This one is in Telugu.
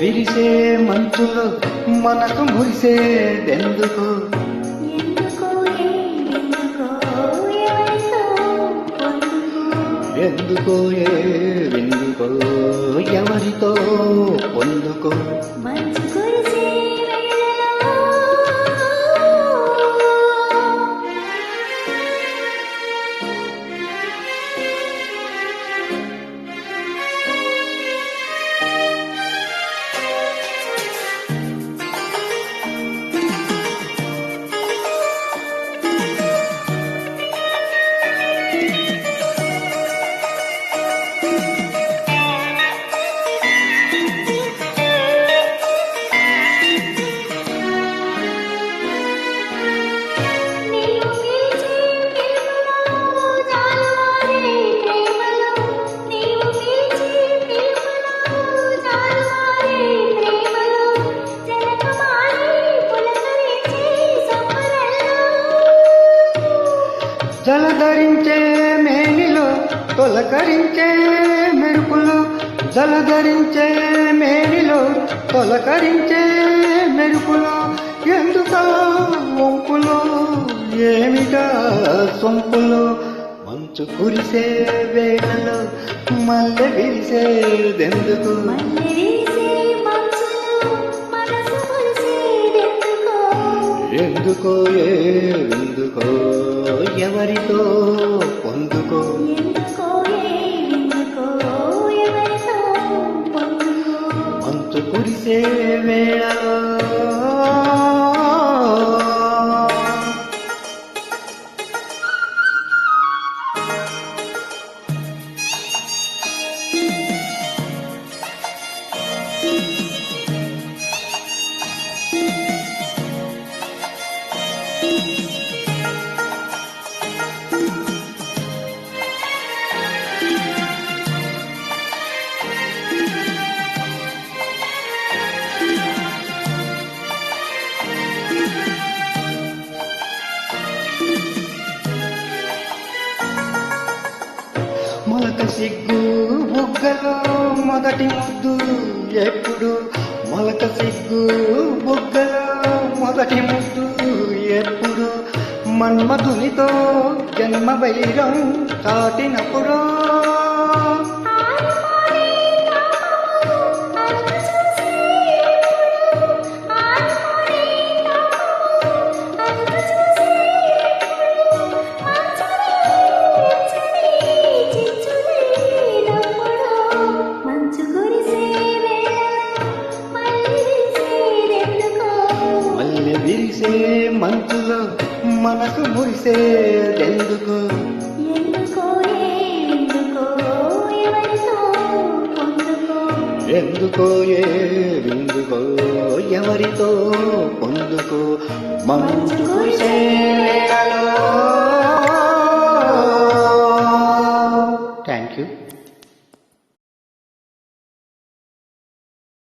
విరిసే మంచులో మనకు మురిసేదెందుకు? ఎందుకో ఏ ఎందుకో ఎవరితో పొందుకో? మంచు జలధరించే మేనిలో తొలకరించే మెరుపులు జలధరించే మేనిలో తొలకరించే మెరుపులు ఎందుక వంపులు ఏమిటా సొంపులు? మంచు కురిసే వేళలో మల్లె విరిసేదెందుకు? మల్లె ఎందుకో ఎందుకో ఎవరితో పొందుకో? ఎందుకో ఎందుకో ఎవరితో పొందుకో? మంచు కురిసే వేళలో మొలక సిగ్గు బుగ్గలో మొదటి ముద్దు ఎప్పుడు? మొలక సిగ్గు బుగ్గలో మొదటి ముద్దు ఎప్పుడు మన్మధునితో జన్మ వైరం చాటినప్పుడు మంచులో మనసు మురిసేదెందుకు? ఎందుకో ఎందుకో ఎవరితో పొందుకో? ఎందుకో ఏ ఎందుకో ఎవరితో పొందుకో? మంచు థ్యాంక్ యూ